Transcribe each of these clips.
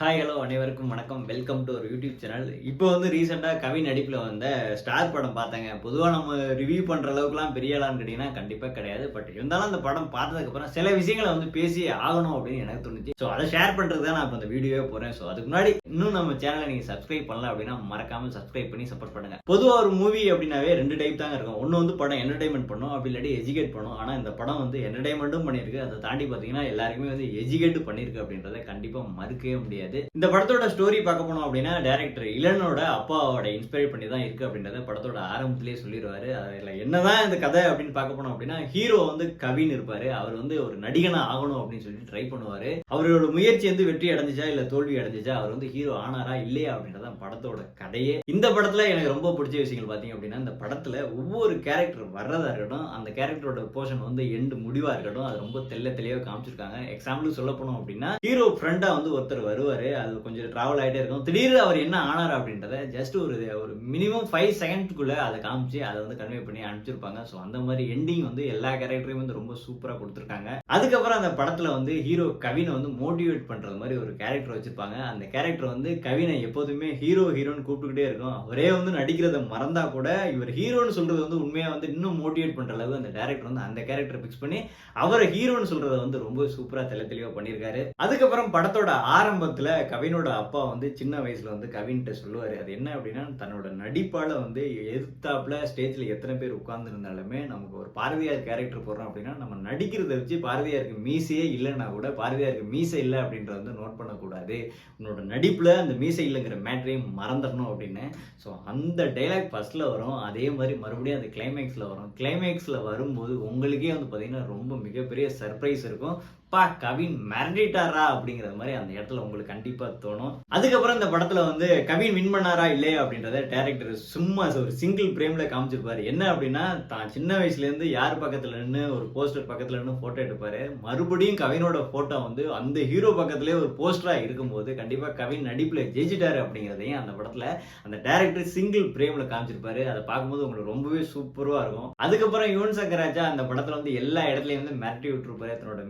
Hi hello அனைவருக்கும் வணக்கம். Welcome to ஒரு யூடியூப் சேனல் இப்போ வந்து ரீசெண்டாக கவி நடிப்பில் வந்த ஸ்டார் படம் பார்த்தேங்க. பொதுவாக நம்ம ரிவ்யூ பண்ணுற அளவுக்குலாம் பெரிய ஆளான்னு கேட்டிங்கன்னா கண்டிப்பாக கிடையாது. பட் இருந்தாலும் அந்த படம் பார்த்ததுக்கப்புறம் சில விஷயங்களை வந்து பேசி ஆகணும் அப்படின்னு எனக்கு தோணுச்சு. ஸோ அதை ஷேர் பண்ணுறது தான் நான் இப்போ அந்த வீடியோவே போகிறேன் ஸோ அதுக்கு முன்னாடி இன்னும் நம்ம சேனலை நீங்கள் சப்ஸ்கிரைப் பண்ணல அப்படின்னா மறக்காமல் சப்ஸ்கிரைப் பண்ணி சப்போர்ட் பண்ணுங்கள் பொதுவாக ஒரு மூவி அப்படின்னாவே ரெண்டு டைப் தாங்க இருக்கும். ஒன்று வந்து படம் என்டர்டைன்மெண்ட் பண்ணும் அப்படி இல்லாட்டி எஜுகேட் பண்ணும். ஆனால் இந்த படம் வந்து என்டர்டைன்மெண்ட்டும் பண்ணியிருக்கு. அதை தாண்டி பார்த்தீங்கன்னா எல்லாருக்குமே வந்து எஜுகேட் பண்ணியிருக்கு அப்படின்றத கண்டிப்பாக மறுக்கவே முடியாது. இந்த படத்தோட ஸ்டோரி பார்க்க போனோம் அப்படின்னா டேரக்டர் இளனோட அப்பாவோட இன்ஸ்பயர் பண்ணி தான் இருக்கு அப்படின்றத படத்தோட ஆரம்பத்திலேயே சொல்லிடுவாரு அதில் என்னதான் இந்த கதை அப்படின்னு பார்க்க போனோம் அப்படின்னா ஹீரோ வந்து கவின் இருப்பாரு. அவர் வந்து ஒரு நடிகனா ஆகணும் அப்படின்னு சொல்லி ட்ரை பண்ணுவாரு. அவரோட முயற்சி வந்து வெற்றி அடைஞ்சிச்சா இல்ல தோல்வி அடைஞ்சிச்சா அவர் வந்து ஹீரோ ஆனாரா இல்லையா அப்படின்றத படத்தோட கதையே. இந்த படத்துல எனக்கு ரொம்ப பிடிச்ச விஷயங்கள் பார்த்தீங்க அப்படின்னா இந்த படத்துல ஒவ்வொரு கேரக்டர் வர்றதா இருக்கட்டும் அந்த கேரக்டரோட போர்ஷன் வந்து எண்டு முடிவா இருக்கட்டும் அது ரொம்ப தெல்ல தெளிவாக காமிச்சிருக்காங்க. எக்ஸாம்பிள் சொல்ல போனோம் அப்படின்னா ஹீரோ ஃப்ரெண்டா வந்து ஒருத்தர் வருவார். அது கொஞ்சம் டிராவல் ஆகிட்டே இருக்கும். திடீர்னு அவர் என்ன ஆனார் அப்படின்றத ஜஸ்ட் ஒரு ஒரு மினிமம் ஃபைவ் செகண்ட்குள்ள அதை காமிச்சு அதை வந்து கன்வே பண்ணி அனுப்பிச்சிருப்பாங்க. ஸோ அந்த மாதிரி எண்டிங் வந்து எல்லா கேரக்டரையும் வந்து ரொம்ப சூப்பராக கொடுத்துருக்காங்க. அதுக்கப்புறம் அந்த படத்தில் வந்து ஹீரோ கவினை வந்து மோட்டிவேட் பண்ணுறது மாதிரி ஒரு கேரக்டர் வச்சிருப்பாங்க. அந்த கேரக்டர் வந்து கவினை எப்போதுமே ஹீரோ ஹீரோன்னு கூப்பிட்டுக்கிட்டே இருக்கும். அவரே வந்து நடிக்கிறத மறந்தா கூட இவர் ஹீரோன்னு சொல்றது வந்து உண்மையாக வந்து இன்னும் மோட்டிவேட் பண்ணுற அளவு அந்த டேரக்டர் வந்து அந்த கேரக்டர் ஃபிக்ஸ் பண்ணி அவரை ஹீரோன்னு சொல்றத வந்து ரொம்ப சூப்பராக தெளி தெளிவாக பண்ணியிருக்காரு. அதுக்கப்புறம் படத்தோட ஆரம்பத்தில் கவினோட அப்பா வந்து சின்ன வயசில் வந்து கவின்கிட்ட சொல்லுவார் அது என்ன அப்படின்னா தன்னோட நடிப்பால் வந்து எடுத்தாப்புல ஸ்டேஜில் எத்தனை பேர் உட்கார்ந்துருந்தாலுமே நமக்கு ஒரு பாரதியார் கேரக்டர் போடுறோம் அப்படின்னா நம்ம நடிக்கிறத வச்சு பாரதியாருக்கு மீசையே இல்லைன்னா கூட பாரதியாருக்கு மீசை இல்லை அப்படின்றத வந்து நோட் பண்ணக்கூடாது. உன்னோட நடிப்பில் அந்த மீசை இல்லைங்கிற மேட்ரையும் மறந்துடணும் அப்படின்னு. ஸோ அந்த டைலாக் ஃபஸ்ட்டில் வரும். அதே மாதிரி மறுபடியும் அந்த கிளைமேக்ஸில் வரும். கிளைமேக்ஸில் வரும்போது உங்களுக்கே வந்து பார்த்தீங்கன்னா ரொம்ப மிகப்பெரிய சர்ப்ரைஸ் இருக்கும். அப்பா கவின் மிரண்டிட்டாரா அப்படிங்கிற மாதிரி அந்த இடத்துல உங்களுக்கு கண்டிப்பா தோணும். அதுக்கப்புறம் இந்த படத்துல வந்து கவின் வின் பண்ணாரா இல்லையா அப்படின்றத டேரக்டர் சும்மா ஒரு சிங்கிள் பிரேம்ல காமிச்சிருப்பாரு. என்ன அப்படின்னா தான் சின்ன வயசுல இருந்து யார் பக்கத்துல நின்று ஒரு போஸ்டர் பக்கத்துல நின்று போட்டோ எடுப்பாரு. மறுபடியும் கவினோட போட்டோ வந்து அந்த ஹீரோ பக்கத்துலேயே ஒரு போஸ்டரா இருக்கும்போது கண்டிப்பா கவின் நடிப்புல ஜெயிச்சிட்டாரு அப்படிங்கிறதையும் அந்த படத்துல அந்த டேரக்டர் சிங்கிள் பிரேம்ல காமிச்சிருப்பாரு. அதை பார்க்கும்போது உங்களுக்கு ரொம்பவே சூப்பரா இருக்கும். அதுக்கப்புறம் யுவன் சங்கர் ராஜா அந்த படத்துல வந்து எல்லா இடத்துலயும் வந்து மிரட்டி விட்டுருப்பாரு. தன்னோட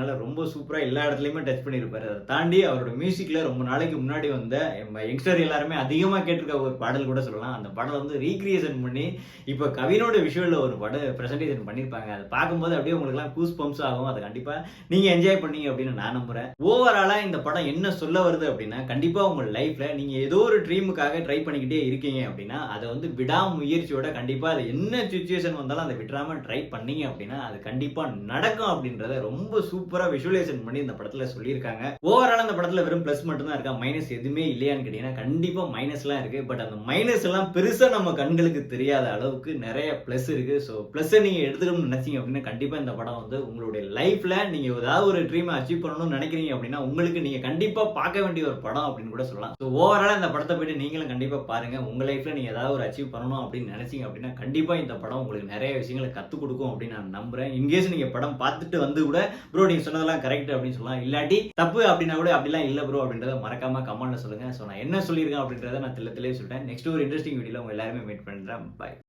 மியூசிக்னால ரொம்ப சூப்பராக எல்லா இடத்துலையுமே டச் பண்ணியிருப்பார் அதை தாண்டி அவரோட மியூசிக்கில் ரொம்ப நாளைக்கு முன்னாடி வந்த யங்ஸ்டர் எல்லாருமே அதிகமாக கேட்டிருக்க ஒரு பாடல் கூட சொல்லலாம். அந்த பாடல் வந்து ரீக்ரியேஷன் பண்ணி இப்போ கவினோட விஷுவலில் ஒரு படம் ப்ரெசன்டேஷன் பண்ணியிருப்பாங்க அதை பார்க்கும்போது அப்படியே உங்களுக்குலாம் கூஸ் பம்ப்ஸ் ஆகும். அதை கண்டிப்பாக நீங்கள் என்ஜாய் பண்ணீங்க அப்படின்னு நான் நம்புகிறேன் ஓவராலாக இந்த படம் என்ன சொல்ல வருது அப்படின்னா கண்டிப்பாக உங்கள் லைஃப்பில் நீங்கள் ஏதோ ஒரு ட்ரீமுக்காக ட்ரை பண்ணிக்கிட்டே இருக்கீங்க அப்படின்னா அதை வந்து விடாமுயற்சியோட கண்டிப்பாக அது என்ன சுச்சுவேஷன் வந்தாலும் அதை விட்டுறாம ட்ரை பண்ணீங்க அப்படின்னா அது கண்டிப்பாக நடக்கும் அப்படின்றத ரொம்ப சூப்பர் விஷுவலைசேஷன் பண்ணி இந்த படத்துல சொல்லியிருக்காங்க. ஓவரால் அந்த படத்துல வெறும் பிளஸ் மட்டும் தான் இருக்கா? மைனஸ் எதுவுமே இல்லையான்னு கேட்டீங்கன்னா கண்டிப்பா மைனஸ்லாம் இருக்கு. பட் அந்த மைனஸ் எல்லாம் பெருசா நம்ம கண்களுக்கு தெரியாத அளவுக்கு நிறைய பிளஸ் இருக்கு. ஸோ பிளஸ் நீங்க எடுத்துக்கணும்னு நினைச்சீங்க அப்படின்னா கண்டிப்பா இந்த படம் வந்து உங்களுடைய லைஃப்ல நீங்க ஏதாவது ஒரு ட்ரீமை அச்சீவ் பண்ணணும்னு நினைக்கிறீங்க அப்படின்னா உங்களுக்கு நீங்க கண்டிப்பா பார்க்க வேண்டிய ஒரு படம் அப்படின்னு கூட சொல்லலாம். ஸோ ஓவரால் இந்த படத்தை போயிட்டு நீங்களும் கண்டிப்பா பாருங்க. உங்க லைஃப்ல நீங்க ஏதாவது ஒரு அச்சீவ் பண்ணணும் அப்படின்னு நினைச்சீங்க அப்படின்னா கண்டிப்பா இந்த படம் உங்களுக்கு நிறைய விஷயங்களை கத்துக் கொடுக்கும் அப்படின்னு நான் நம்புறேன். இன்கேஸ் நீங்க படம் பார்த்துட்டு வந்து கூட ப்ரோ நீங்க சொன்னதெல்லாம் கரெக்ட் அப்படின்னு சொல்லலாம். இல்லாட்டி தப்பு அப்படின்னா கூட அப்படிலாம் இல்ல ப்ரோ அப்படின்றத மறக்காம கமெண்ட்ல சொல்லுங்க. ஸோ நான் என்ன சொல்லியிருக்கேன் அப்படின்றத நான் தெல்ல சொல்லிட்டேன். நெக்ஸ்ட் ஒரு இன்ட்ரெஸ்டிங் வீடியோல உங்க எல்லாருமே மீட் பண்றேன். பாய்